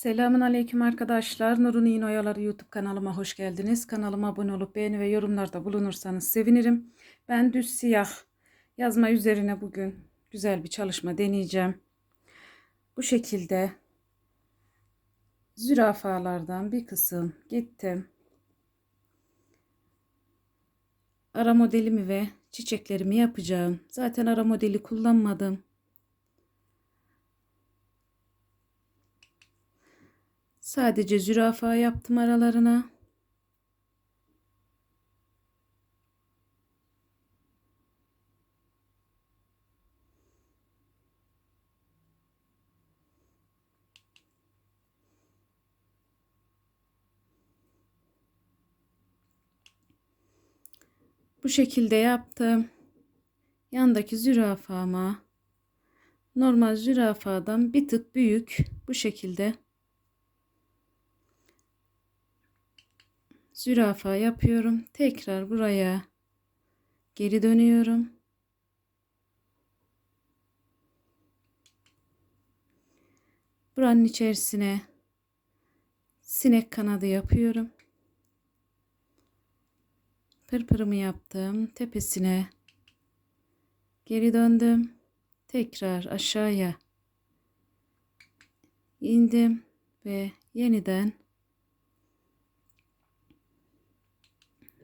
Selamun Aleyküm arkadaşlar. Nurun İğne YouTube kanalıma hoş geldiniz. Kanalıma abone olup beğeni ve yorumlarda bulunursanız sevinirim. Ben düz siyah yazma üzerine bugün güzel bir çalışma deneyeceğim. Bu şekilde zürafalardan bir kısım gittim. Ara modelimi ve çiçeklerimi yapacağım. Zaten ara modeli kullanmadım. Sadece zürafa yaptım aralarına. Bu şekilde yaptım. Yandaki zürafama normal zürafadan bir tık büyük bu şekilde zürafa yapıyorum. Tekrar buraya geri dönüyorum. Buranın içerisine sinek kanadı yapıyorum. Pırpırımı yaptım. Tepesine geri döndüm. Tekrar aşağıya indim ve yeniden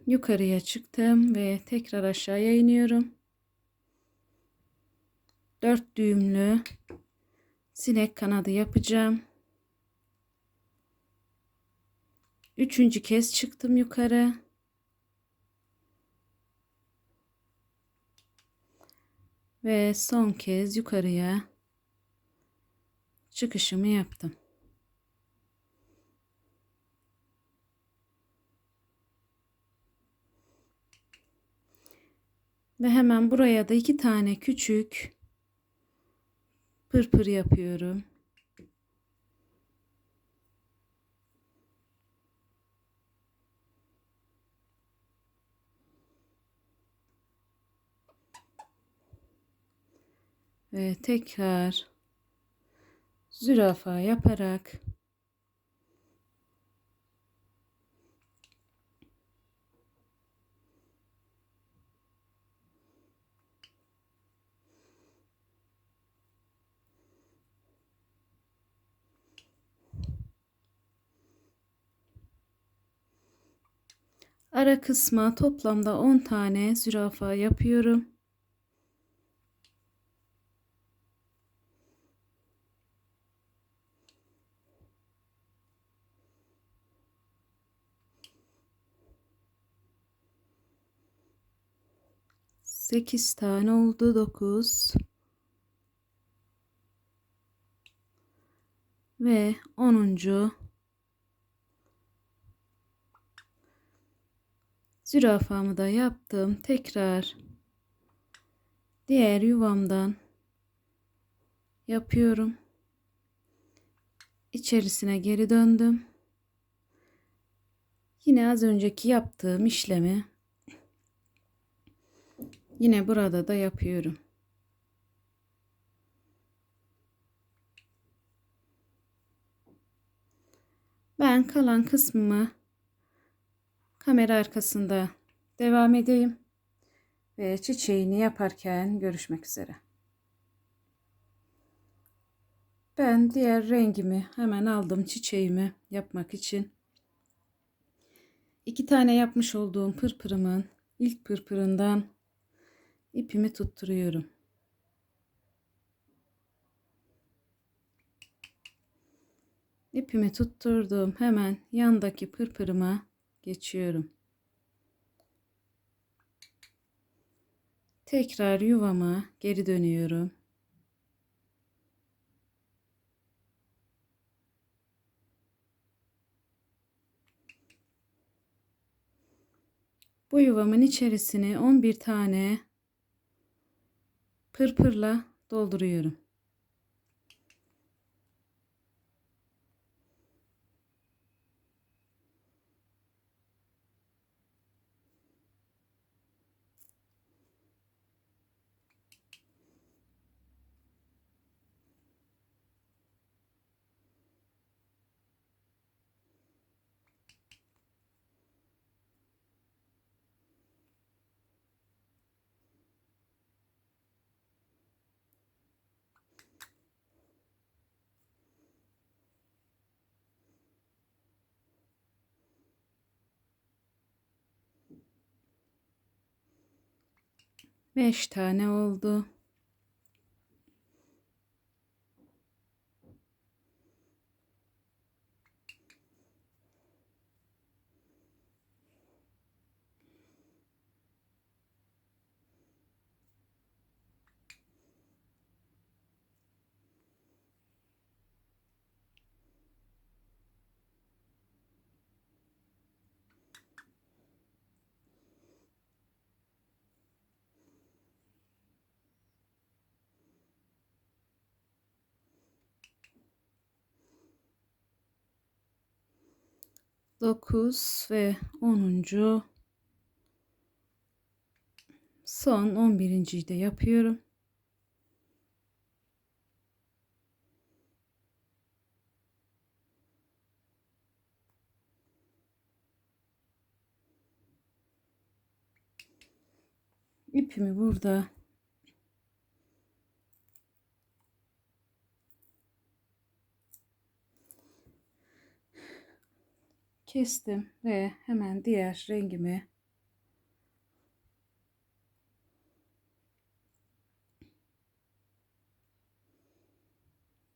yukarıya çıktım ve tekrar aşağıya iniyorum. Dört düğümlü sinek kanadı yapacağım. Üçüncü kez çıktım yukarı. Ve son kez yukarıya çıkışımı yaptım. Ve hemen buraya da iki tane küçük pırpır yapıyorum. Ve tekrar zürafa yaparak Ara kısma toplamda 10 tane zürafa yapıyorum. Sekiz tane oldu. Dokuz. Ve onuncu. Zürafamı da yaptım. Tekrar diğer yuvamdan yapıyorum. İçerisine geri döndüm. Yine az önceki yaptığım işlemi yine burada da yapıyorum. Ben kalan kısmımı kamera arkasında devam edeyim ve çiçeğini yaparken görüşmek üzere. Ben diğer rengimi hemen aldım çiçeğimi yapmak için. İki tane yapmış olduğum pırpırımın ilk pırpırından ipimi tutturuyorum. İpimi tutturdum. Hemen yandaki pırpırıma geçiyorum. Tekrar yuvama geri dönüyorum. Bu yuvamın içerisine 11 tane pırpırla dolduruyorum. 5 tane oldu. Dokuz ve onuncu son on birinciyi de yapıyorum. ipimi burada kestim ve hemen diğer rengimi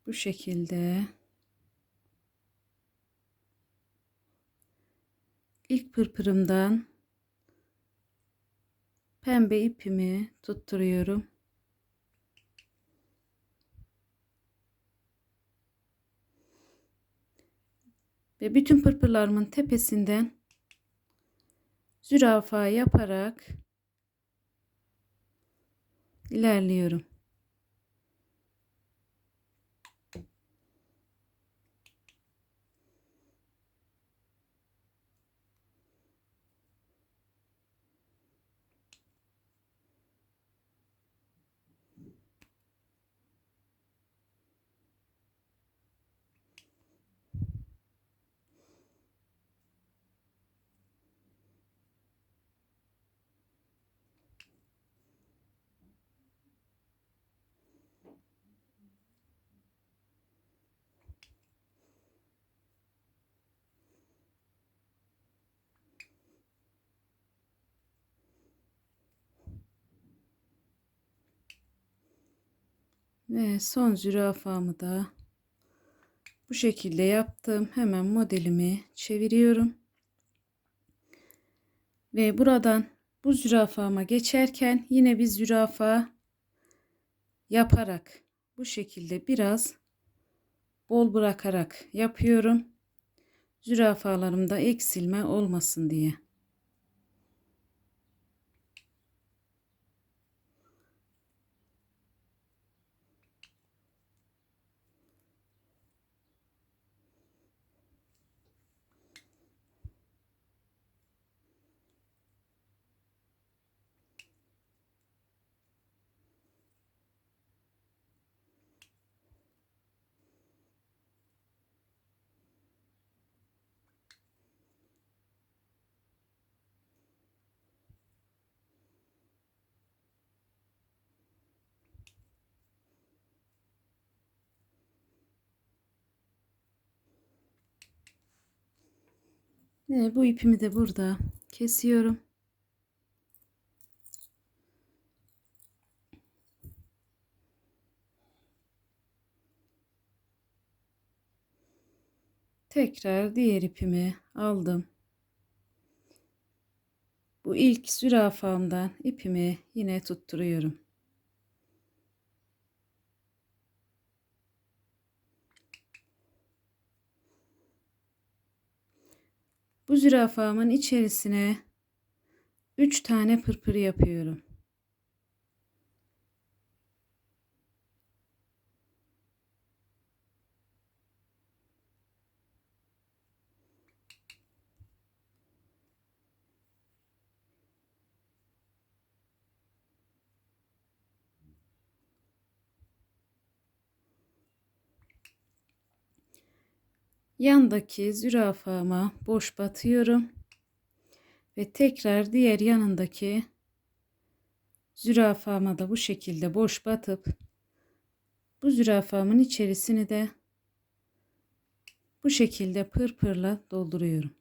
bu şekilde ilk pırpırımdan pembe ipimi tutturuyorum. Ve bütün pırpırlarımın tepesinden zürafa yaparak ilerliyorum. Ve son zürafamı da bu şekilde yaptım. Hemen modelimi çeviriyorum. Ve buradan bu zürafama geçerken yine bir zürafa yaparak bu şekilde biraz bol bırakarak yapıyorum. Zürafalarımda eksilme olmasın diye. Ve bu ipimi de burada kesiyorum. Tekrar diğer ipimi aldım. Bu ilk zürafamdan ipimi yine tutturuyorum. Bu zürafamın içerisine 3 tane pırpır yapıyorum. Yandaki zürafama boş batıyorum ve tekrar diğer yanındaki zürafama da bu şekilde boş batıp bu zürafamın içerisini de bu şekilde pırpırla dolduruyorum.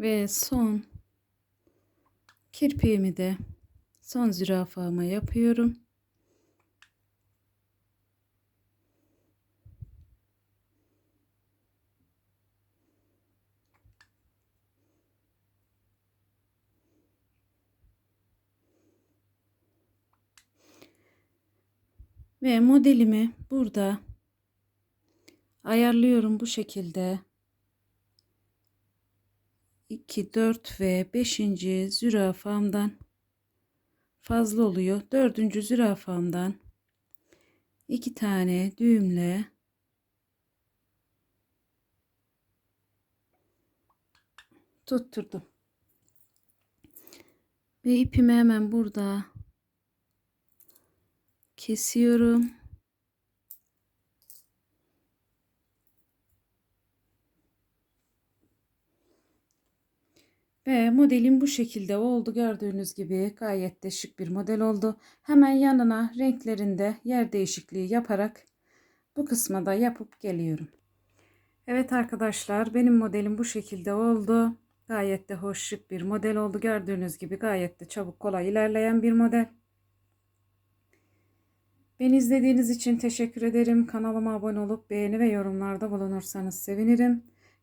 Ve son kirpiğimi de son zürafama yapıyorum. Ve modelimi burada ayarlıyorum bu şekilde. 2, 4 ve 5. zürafamdan fazla oluyor. 4. zürafamdan 2 tane düğümle tutturdum. Ve ipimi hemen burada kesiyorum. Ve modelim bu şekilde oldu. Gördüğünüz gibi gayet de şık bir model oldu. Hemen yanına renklerinde yer değişikliği yaparak bu kısma da yapıp geliyorum. Evet arkadaşlar benim modelim bu şekilde oldu. Gayet de hoş şık bir model oldu. Gördüğünüz gibi gayet de çabuk kolay ilerleyen bir model. Beni izlediğiniz için teşekkür ederim. Kanalıma abone olup beğeni ve yorumlarda bulunursanız sevinirim.